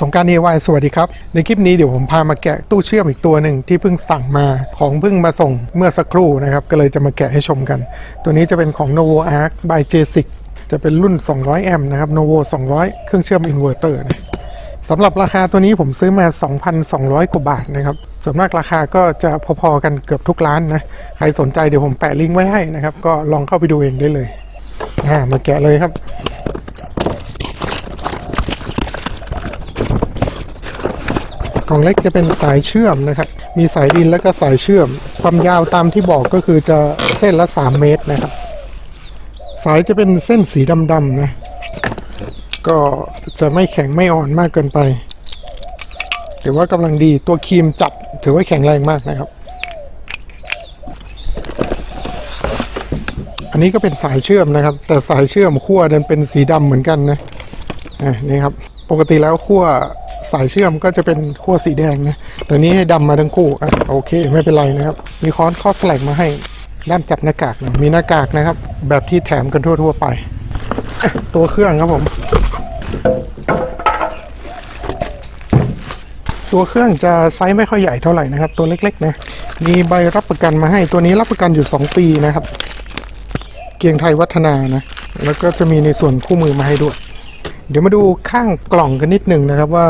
สงกราร DIY สวัสดีครับ ในคลิปนี้เดี๋ยวผมพามาแกะตู้เชื่อมอีกตัวหนึ่งที่เพิ่งสั่งมาของเพิ่งมาส่งเมื่อสักครู่นะครับ ก็เลยจะมาแกะให้ชมกัน ตัวนี้จะเป็นของ Novo Arc by J6 จะเป็นรุ่น 200 แอมป์นะครับ Novo 200 เครื่องเชื่อมอินเวอร์เตอร์นะสำหรับราคาตัวนี้ผมซื้อมา 2,200 กว่าบาทนะครับ ส่วนมากราคาก็จะพอๆกันเกือบทุกร้านนะ ใครสนใจเดี๋ยวผมแปะลิงก์ไว้ให้นะครับ ก็ลองเข้าไปดูเองได้เลย อ่า มาแกะเลยครับ กล่องเล็กจะเป็นสายเชื่อมนะครับ มีสายดินแล้วก็สายเชื่อม ความยาวตามที่บอกก็คือจะเส้นละ 3 เมตรนะครับ สายจะเป็นเส้นสีดำๆนะ ก็จะไม่แข็งไม่อ่อนมากเกินไป ถือว่ากำลังดีตัวครีมจับถือว่าแข็งแรงมากนะครับ อันนี้ก็เป็นสายเชื่อมนะครับ แต่สายเชื่อมขั้วดันเป็นสีดำเหมือนกันนะอะนี่ครับ ปกติแล้วขั้ว สายเชื่อมก็จะเป็นขั้วสีแดงนะแต่นี้ให้ดำมาทั้งคู่อะโอเค ไม่เป็นไรนะครับ มีค้อนข้อสแลกมาให้ด้ามจับหน้ากากนะมีหน้ากากนะครับ แบบที่แถมกันทั่ว ๆ ไป ตัวเครื่องครับผม ตัวเครื่องจะไซส์ไม่ค่อยใหญ่เท่าไหร่นะครับ ตัวเล็กๆนะมีใบรับประกันมาให้ตัวนี้รับประกันอยู่ 2 ปีนะครับ เกียงไทยวัฒนานะ แล้วก็จะมีในส่วนคู่มือมาให้ด้วย เดี๋ยวมาดูข้างกล่องกันนิดหนึ่งนะครับ ว่า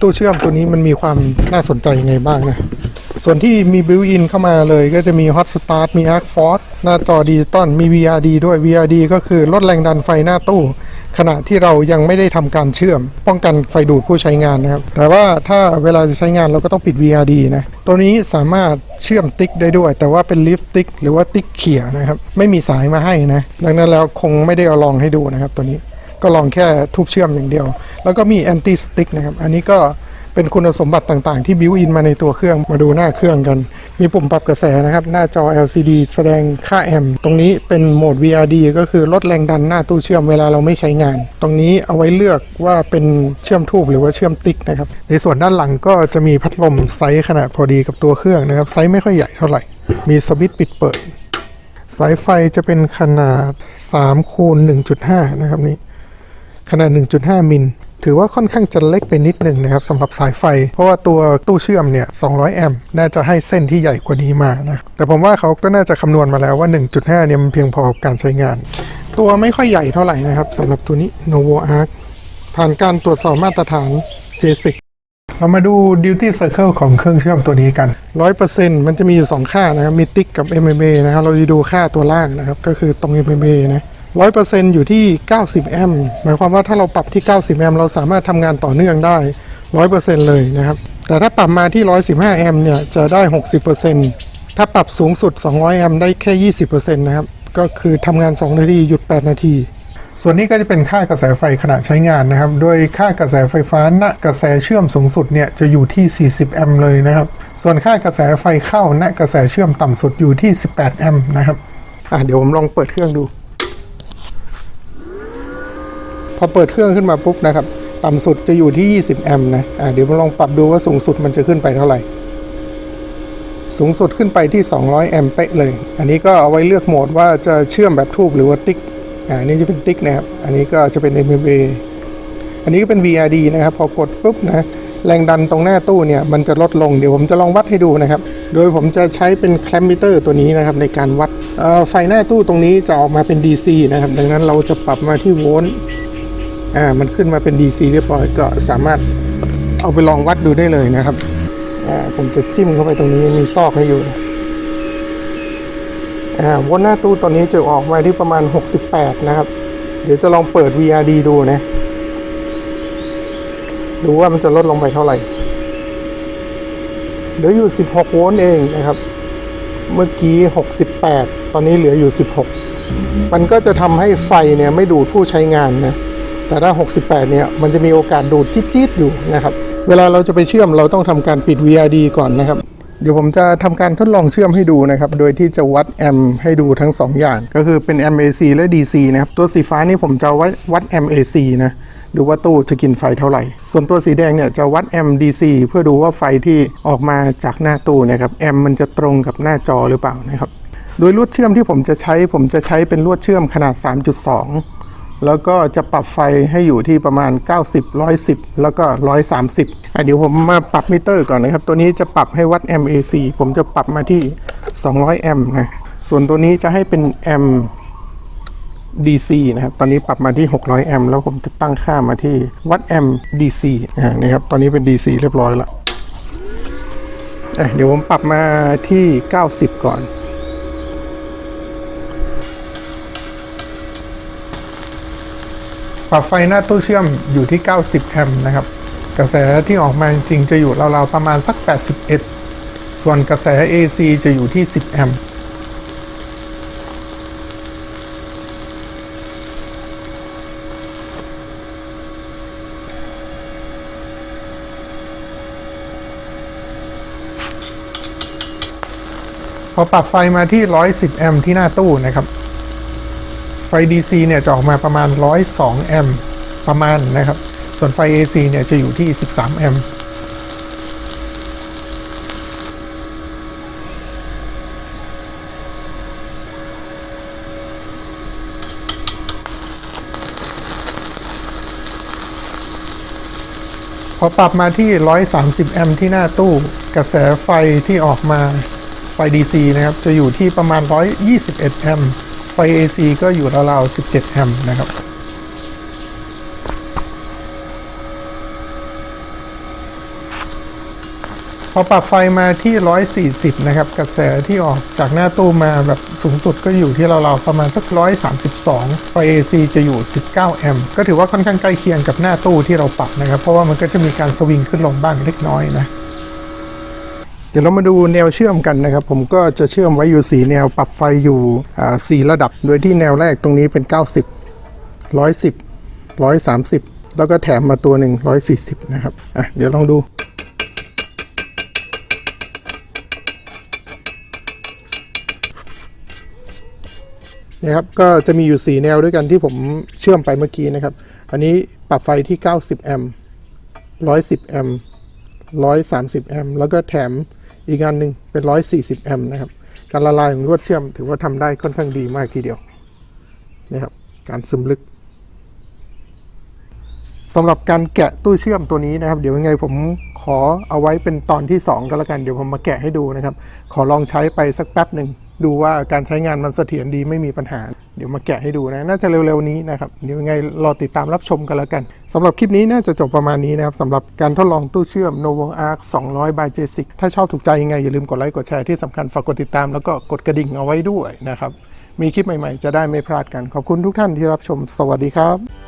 ตู้เชื่อมตัวนี้มันมีความน่าสนใจยังไงบ้างนะ ส่วนที่มีบิวอินเข้ามาเลยก็จะมี Hot Start มี Arc Force หน้าจอดิจิตอลมี VRD ด้วย VRD ก็คือลดแรงดันไฟหน้าตู้ ขณะที่เรายังไม่ได้ทำการเชื่อม ป้องกันไฟดูดผู้ใช้งานนะครับ แต่ว่าถ้าเวลาจะใช้งานเราก็ต้องปิด VRD นะ ตัวนี้สามารถเชื่อมติ๊กได้ด้วย แต่ว่าเป็นลิฟต์ติ๊กหรือว่าติ๊กเขี่ยนะครับ ไม่มีสายมาให้นะ ดังนั้นแล้วคงไม่ได้เอาลองให้ดูนะครับตัวนี้ ก็ลองแค่ทุบเชื่อมอย่างเดียว แล้วก็มีแอนตี้สติ๊กนะครับ อันนี้ก็เป็นคุณสมบัติต่างๆ ที่บิวอินมาในตัวเครื่องมาดูหน้าเครื่องกัน มีปุ่มปรับกระแสนะครับ หน้าจอ LCD แสดงค่าแอมป์ตรงนี้เป็นโหมด VRD ก็คือลดแรงดันหน้าตู้เชื่อมเวลาเราไม่ใช้งาน ตรงนี้เอาไว้เลือกว่าเป็นเชื่อมทูบหรือว่าเชื่อมติ๊กนะครับ ในส่วนด้านหลังก็จะมีพัดลมไซส์ขนาดพอดีกับตัวเครื่องนะครับไซส์ไม่ค่อยใหญ่เท่าไหร่ มีสวิตช์ปิดเปิด สายไฟจะเป็นขนาด3คูณ1.5นะครับนี่ ขนาด 1.5 มิล ถือว่าค่อนข้างจะเล็กไปนิดหนึ่งนะครับสำหรับสายไฟ เพราะว่าตัวตู้เชื่อมเนี่ย 200 แอมป์น่าจะให้เส้นที่ใหญ่กว่านี้มานะแต่ผมว่าเขาก็น่าจะคำนวณมาแล้วว่า 1.5 เนี่ยมันเพียงพอกับการใช้งาน ตัวไม่ค่อยใหญ่เท่าไหร่นะครับสำหรับตัวนี้ Novo Arc ผ่านการตรวจสอบมาตรฐาน J6 เรามาดู duty cycle ของเครื่องเชื่อมตัวนี้กัน 100%มันจะมีอยู่ 2 ค่านะครับ มีติ๊กกับ MMA นะครับ เราจะดูค่าตัวล่างนะครับ ก็คือตรง MMA นะ 100%อยู่ที่ 90 แอมป์หมายความว่าถ้าเราปรับที่ 90 แอมป์เราสามารถทำงานต่อเนื่องได้ 100%เลยนะครับ แต่ถ้าปรับมาที่ 115 แอมป์เนี่ยจะได้ 60%ถ้าปรับสูงสุด 200 แอมป์ได้แค่ 20%นะครับ ก็คือทำงาน 2 นาที หยุด 8 นาทีส่วนนี้ก็จะเป็นค่ากระแสไฟขณะใช้งานนะครับ โดยค่ากระแสไฟฟ้าณกระแสเชื่อมสูงสุดเนี่ยจะอยู่ที่ 40 แอมป์เลยนะครับ ส่วนค่ากระแสไฟเข้าณกระแสเชื่อมต่ำสุดอยู่ที่ 18 แอมป์นะครับ อะเดี๋ยวผมลองเปิดเครื่องดู พอเปิดเครื่องขึ้นมาปุ๊บนะครับ ต่ำสุดจะอยู่ที่ 20 แอมป์นะอะเดี๋ยวมาลองปรับดูว่าสูงสุดมันจะขึ้นไปเท่าไหร่ สูงสุดขึ้นไปที่ 200 แอมป์เป๊ะเลย อันนี้ก็เอาไว้เลือกโหมดว่าจะเชื่อมแบบทูบหรือว่าติ๊กอ่าอันนี้จะเป็นติ๊กนะครับ อันนี้ก็จะเป็น MMA อันนี้ก็เป็น VRD นะครับ พอกดปุ๊บนะแรงดันตรงหน้าตู้เนี่ยมันจะลดลงเดี๋ยวผมจะลองวัดให้ดูนะครับ โดยผมจะใช้เป็นแคลมมิเตอร์ตัวนี้นะครับในการวัดไฟหน้าตู้ตรงนี้จะออกมาเป็น DC นะครับ ดังนั้นเราจะปรับมาที่โวลต์ อ่ามันขึ้นมาเป็น DC เรียบร้อยก็สามารถเอาไปลองวัดดูได้เลยนะครับอ่าผมจะจิ้มเข้าไปตรงนี้มีซอกให้อยู่อ่าวนหน้าตู้ตอนนี้จะออกมาที่ประมาณ 68 นะครับ เดี๋ยวจะลองเปิด VRD ดูนะดูว่ามันจะลดลงไปเท่าไหร่เหลืออยู่ 16 โวลต์เองนะครับ เมื่อกี้ 68 ตอนนี้เหลืออยู่ 16 มันก็จะทำให้ไฟเนี่ยไม่ดูดผู้ใช้งานนะ แต่ถ้า 68 เนี่ย มันจะมีโอกาสดูดจี๊ดๆอยู่นะครับ เวลาเราจะไปเชื่อมเราต้องทำการปิด VRD ก่อนนะครับ เดี๋ยวผมจะทำการทดลองเชื่อมให้ดูนะครับ โดยที่จะวัดแอมป์ให้ดูทั้ง 2 อย่าง ก็คือเป็น MAC และ DC นะครับ ตัวสีฟ้านี่ผมจะวัดวัด MAC นะ ดูว่าตู้จะกินไฟเท่าไหร่ ส่วนตัวสีแดงเนี่ยจะวัด MDC เพื่อดูว่าไฟที่ออกมาจากหน้าตู้นะครับ แอมมันจะตรงกับหน้าจอหรือเปล่านะครับ โดยลวดเชื่อมที่ผมจะใช้ผมจะใช้เป็นลวดเชื่อมขนาด 3.2 แล้วก็จะปรับไฟให้อยู่ที่ประมาณ 90 110 แล้วก็ 130อะเดี๋ยวผมมาปรับมิเตอร์ก่อนนะครับ ตัวนี้จะปรับให้วัดแอม AC ผมจะปรับมาที่ 200 แอมป์นะส่วนตัวนี้จะให้เป็นแอม DC นะครับ ตอนนี้ปรับมาที่ 600 แอมป์แล้วผมจะตั้งค่ามาที่วัดแอม DC อ่านี่ครับ ตอนนี้เป็น DC เรียบร้อยแล้วอะเดี๋ยวผมปรับมาที่ 90 ก่อน ปรับไฟหน้าตู้เชื่อมอยู่ที่ 90 แอมป์นะครับ กระแสที่ออกมาจริงจะอยู่ราวๆประมาณสัก 81 ส่วนกระแส AC จะอยู่ที่ 10 แอมป์พอปรับไฟมาที่ 110 แอมป์ที่หน้าตู้นะครับ ไฟ DC เนี่ยจะออกมาประมาณ 102 แอมป์ประมาณนะครับ ส่วนไฟ AC เนี่ยจะอยู่ที่ 13 แอมป์พอปรับมาที่ 130 แอมป์ที่หน้าตู้ กระแสไฟที่ออกมาไฟ DC นะครับ จะอยู่ที่ประมาณ 121 แอมป์ ไฟ AC ก็อยู่ราวๆ17 แอมป์นะครับ พอปรับไฟมาที่ 140 นะครับ กระแสที่ออกจากหน้าตู้มาแบบสูงสุดก็อยู่ที่ราวๆประมาณสัก 132 ไฟ AC จะอยู่ 19 แอมป์ก็ถือว่าค่อนข้างใกล้เคียงกับหน้าตู้ที่เราปรับนะครับ เพราะว่ามันก็จะมีการสวิงขึ้นลงบ้างเล็กน้อยนะ ดี๋ยวเรามาดูแนวเชื่อมกันนะครับ ผมก็จะเชื่อมไว้อยู่ 4 แนวปรับไฟอยู่อ่า4ระดับ โดยที่แนวแรกตรงนี้เป็น 90 110 130 แล้วก็แถมมาตัวหนึ่ง140 นะครับอะเดี๋ยวลองดูนะครับก็จะมีอยู่ 4 แนวด้วยกันที่ผมเชื่อมไปเมื่อกี้นะครับ อันนี้ปรับไฟที่ 90 แอมป์ 110 แอมป์ 130 แอมป์ แล้วก็แถม อีกอันหนึ่งเป็น 140 แอมป์นะครับ การละลายของลวดเชื่อมถือว่าทำได้ค่อนข้างดีมากทีเดียวนะครับ การซึมลึกสำหรับการแกะตู้เชื่อมตัวนี้นะครับ เดี๋ยวยังไงผมขอเอาไว้เป็นตอนที่ 2 ก็แล้วกันเดี๋ยวผมมาแกะให้ดูนะครับ ขอลองใช้ไปสักแป๊บหนึ่ง ดูว่าการใช้งานมันเสถียรดีไม่มีปัญหา เดี๋ยวมาแกะให้ดูนะ น่าจะเร็วๆนี้นะครับ เดี๋ยวยังไงรอติดตามรับชมกันแล้วกันสำหรับคลิปนี้น่าจะจบประมาณนี้นะครับสำหรับการทดลองตู้เชื่อม Novo Arc 200 by J6 ถ้าชอบถูกใจยังไงอย่าลืมกดไลค์กดแชร์ที่สำคัญฝากกดติดตามแล้วก็กดกระดิ่งเอาไว้ด้วยนะครับมีคลิปใหม่ๆ จะได้ไม่พลาดกันขอบคุณทุกท่านที่รับชมสวัสดีครับ